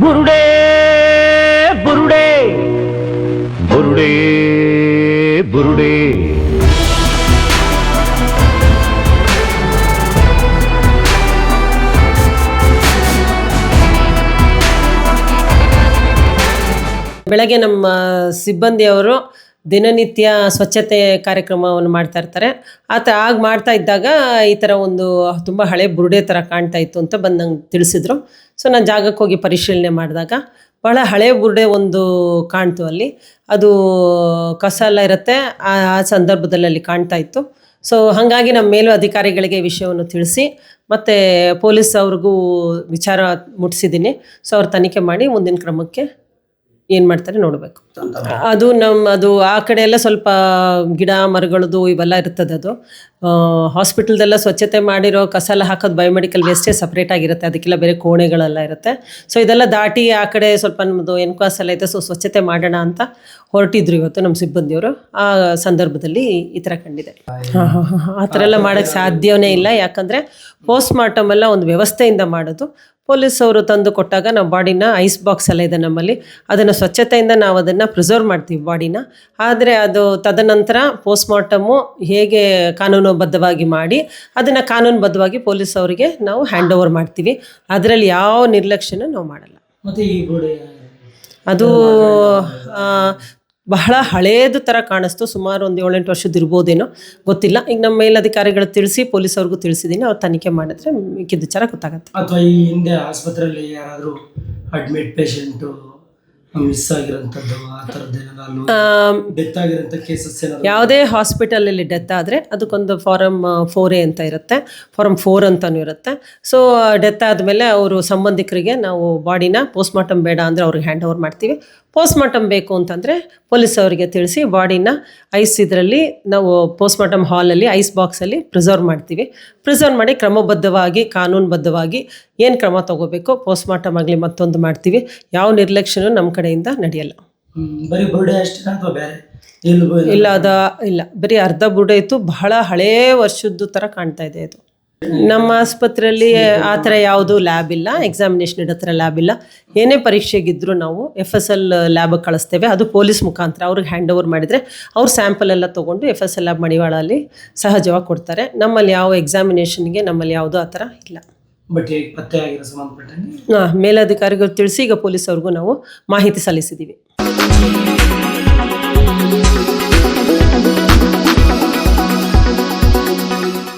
ಬುರುಡೆ ಬುರುಡೆ. ಬುರುಡೆ ಬುರುಡೆ. ಬೆಳಗ್ಗೆ ನಮ್ಮ ಸಿಬ್ಬಂದಿಯವರು ದಿನನಿತ್ಯ ಸ್ವಚ್ಛತೆ ಕಾರ್ಯಕ್ರಮವನ್ನು ಮಾಡ್ತಾ ಇರ್ತಾರೆ. ಆತ ಆಗ ಮಾಡ್ತಾ ಇದ್ದಾಗ ಈ ಥರ ಒಂದು ತುಂಬ ಹಳೆ ಬುರುಡೆ ಥರ ಕಾಣ್ತಾ ಇತ್ತು ಅಂತ ಬಂದು ನಂಗೆ ತಿಳಿಸಿದ್ರು. ಸೊ ನಾನು ಜಾಗಕ್ಕೆ ಹೋಗಿ ಪರಿಶೀಲನೆ ಮಾಡಿದಾಗ ಬಹಳ ಹಳೆ ಬುರುಡೆ ಒಂದು ಕಾಣ್ತು ಅಲ್ಲಿ. ಅದು ಕಸ ಎಲ್ಲ ಇರುತ್ತೆ, ಆ ಆ ಸಂದರ್ಭದಲ್ಲಿ ಅಲ್ಲಿ ಕಾಣ್ತಾ ಇತ್ತು. ಸೊ ಹಾಗಾಗಿ ನಮ್ಮ ಮೇಲು ಅಧಿಕಾರಿಗಳಿಗೆ ವಿಷಯವನ್ನು ತಿಳಿಸಿ, ಮತ್ತು ಪೊಲೀಸ್ ಅವ್ರಿಗೂ ವಿಚಾರ ಮುಟ್ಟಿಸಿದ್ದೀನಿ ಸೊ ಅವ್ರು ತನಿಖೆ ಮಾಡಿ ಮುಂದಿನ ಕ್ರಮಕ್ಕೆ ಏನು ಮಾಡ್ತಾರೆ ನೋಡಬೇಕು. ಅದು ನಮ್ಮ ಅದು ಆ ಕಡೆ ಎಲ್ಲ ಸ್ವಲ್ಪ ಗಿಡ ಮರಗಳದ್ದು ಇವೆಲ್ಲ ಇರ್ತದೆ ಅದು. ಹಾಸ್ಪಿಟಲ್ದೆಲ್ಲ ಸ್ವಚ್ಛತೆ ಮಾಡಿರೋ ಕಸ ಎಲ್ಲ ಹಾಕೋದು ಬಯೋಮೆಡಿಕಲ್ ವೇಸ್ಟೇ ಸಪ್ರೇಟ್ ಆಗಿರುತ್ತೆ. ಅದಕ್ಕೆಲ್ಲ ಬೇರೆ ಕೋಣೆಗಳೆಲ್ಲ ಇರುತ್ತೆ. ಸೊ ಇದೆಲ್ಲ ದಾಟಿ ಆ ಕಡೆ ಸ್ವಲ್ಪ ನಮ್ಮದು ಎನ್ಕ್ವಾಸ್ ಎಲ್ಲ ಐತೆ ಸೊ ಸ್ವಚ್ಛತೆ ಮಾಡೋಣ ಅಂತ ಹೊರಟಿದ್ರು ಇವತ್ತು ನಮ್ಮ ಸಿಬ್ಬಂದಿಯವರು. ಆ ಸಂದರ್ಭದಲ್ಲಿ ಈ ಥರ ಕಂಡಿದೆ. ಹಾಂ ಹಾಂ ಹಾಂ. ಆ ಥರ ಎಲ್ಲ ಮಾಡೋಕ್ಕೆ ಸಾಧ್ಯವೇ ಇಲ್ಲ. ಯಾಕಂದರೆ ಪೋಸ್ಟ್ ಮಾರ್ಟಮ್ ಎಲ್ಲ ಒಂದು ವ್ಯವಸ್ಥೆಯಿಂದ ಮಾಡೋದು. ಪೊಲೀಸ್ ಅವರು ತಂದು ಕೊಟ್ಟಾಗ ನಾವು ಬಾಡಿನ ಐಸ್ ಬಾಕ್ಸ್ ಎಲ್ಲ ಇದೆ ನಮ್ಮಲ್ಲಿ. ಅದನ್ನು ಸ್ವಚ್ಛತೆಯಿಂದ ನಾವು ಅದನ್ನು ಪ್ರಿಸರ್ವ್ ಮಾಡ್ತೀವಿ ಬಾಡಿನ. ಆದರೆ ಅದು ತದನಂತರ ಪೋಸ್ಟ್ ಮಾರ್ಟಮು ಹೇಗೆ ಕಾನೂನುಬದ್ಧವಾಗಿ ಮಾಡಿ ಅದನ್ನು ಕಾನೂನುಬದ್ಧವಾಗಿ ಪೊಲೀಸ್ ಅವರಿಗೆ ನಾವು ಹ್ಯಾಂಡ್ ಓವರ್ ಮಾಡ್ತೀವಿ. ಅದರಲ್ಲಿ ಯಾವ ನಿರ್ಲಕ್ಷ್ಯನೂ ನಾವು ಮಾಡಲ್ಲ. ಮತ್ತೆ ಈ ಗೋಡೆ ಅದು ಬಹಳ ಹಳೇದು ಥರ ಕಾಣಿಸ್ತು. ಸುಮಾರು ಒಂದು ಏಳೆಂಟು ವರ್ಷದ ಇರ್ಬೋದೇನೋ ಗೊತ್ತಿಲ್ಲ. ಈಗ ನಮ್ಮ ಮೇಲಧಿಕಾರಿಗಳು ತಿಳಿಸಿ ಪೊಲೀಸ್ ಅವ್ರಿಗೂ ತಿಳಿಸಿದ್ದೀನಿ ಅವ್ರು ತನಿಖೆ ಮಾಡಿದ್ರೆ ಮಿಕ್ಕಿದ ವಿಚಾರ ಗೊತ್ತಾಗುತ್ತೆ. ಅಥವಾ ಈ ಹಿಂದೆ ಆಸ್ಪತ್ರೆಯಲ್ಲಿ ಯಾರಾದರೂ ಅಡ್ಮಿಟ್ ಪೇಷಂಟು ಮಿಸ್ ಆಗಿರೋಂಥದ್ದು ಆ ಥರದ್ದು ಡೆತ್ ಆಗಿರೋಂಥ ಕೇಸಸ್ ಏನಾದ್ರು ಯಾವುದೇ ಹಾಸ್ಪಿಟಲಲ್ಲಿ ಡೆತ್ ಆದರೆ ಅದಕ್ಕೊಂದು ಫಾರಮ್ ಫೋರ್ ಎ ಅಂತ ಇರುತ್ತೆ. ಫಾರಮ್ ಫೋರ್ ಅಂತಲೂ ಇರುತ್ತೆ. ಸೊ ಡೆತ್ ಆದಮೇಲೆ ಅವರು ಸಂಬಂಧಿಕರಿಗೆ ನಾವು ಬಾಡಿನ ಪೋಸ್ಟ್ಮಾರ್ಟಮ್ ಬೇಡ ಅಂದರೆ ಅವ್ರಿಗೆ ಹ್ಯಾಂಡ್ ಓವರ್ ಮಾಡ್ತೀವಿ. ಪೋಸ್ಟ್ಮಾರ್ಟಮ್ ಬೇಕು ಅಂತಂದರೆ ಪೊಲೀಸ್ ಅವರಿಗೆ ತಿಳಿಸಿ ಬಾಡಿನ ಐಸ್ ಇದರಲ್ಲಿ ನಾವು ಪೋಸ್ಟ್ಮಾರ್ಟಮ್ ಹಾಲಲ್ಲಿ ಐಸ್ ಬಾಕ್ಸಲ್ಲಿ ಪ್ರಿಸರ್ವ್ ಮಾಡ್ತೀವಿ. ಪ್ರಿಸರ್ವ್ ಮಾಡಿ ಕ್ರಮಬದ್ಧವಾಗಿ ಕಾನೂನುಬದ್ಧವಾಗಿ ಏನು ಕ್ರಮ ತಗೋಬೇಕು ಪೋಸ್ಟ್ಮಾರ್ಟಮ್ ಆಗಲಿ ಮತ್ತೊಂದು ಮಾಡ್ತೀವಿ. ಯಾವ ನಿರ್ಲಕ್ಷ್ಯನೂ ನಮ್ಮ ಕಡೆಯಿಂದ ನಡೆಯಲ್ಲ. ಇಲ್ಲ ಅದ ಇಲ್ಲ. ಬರೀ ಅರ್ಧ ಬುಡ ಇತ್ತು ಬಹಳ ಹಳೇ ವರ್ಷದ್ದು ಥರ ಕಾಣ್ತಾ ಇದೆ ಅದು. ನಮ್ಮ ಆಸ್ಪತ್ರೆಯಲ್ಲಿ ಆ ಥರ ಯಾವುದು ಲ್ಯಾಬ್ ಇಲ್ಲ ಎಕ್ಸಾಮಿನೇಷನ್ ಇಡೋ ಥರ ಲ್ಯಾಬ್ ಇಲ್ಲ. ಏನೇ ಪರೀಕ್ಷೆಗಿದ್ರು ನಾವು ಎಫ್ ಎಸ್ ಎಲ್ ಲ್ಯಾಬಿಗೆ ಕಳಿಸ್ತೇವೆ. ಅದು ಪೊಲೀಸ್ ಮುಖಾಂತರ ಅವ್ರಿಗೆ ಹ್ಯಾಂಡ್ ಓವರ್ ಮಾಡಿದರೆ ಅವ್ರ ಸ್ಯಾಂಪಲ್ ಎಲ್ಲ ತೊಗೊಂಡು ಎಫ್ ಎಸ್ ಎಲ್ ಲ್ಯಾಬ್ ಮಣಿವಾಳಲ್ಲಿ ಸಹಜವಾಗಿ ಕೊಡ್ತಾರೆ. ನಮ್ಮಲ್ಲಿ ಯಾವ ಎಕ್ಸಾಮಿನೇಷನ್ಗೆ ನಮ್ಮಲ್ಲಿ ಯಾವುದೂ ಆ ಥರ ಇಲ್ಲ. ಹಾಂ ಮೇಲಧಿಕಾರಿಗಳು ತಿಳಿಸಿ ಈಗ ಪೊಲೀಸ್ ಅವ್ರಿಗೂ ನಾವು ಮಾಹಿತಿ ಸಲ್ಲಿಸಿದ್ದೀವಿ.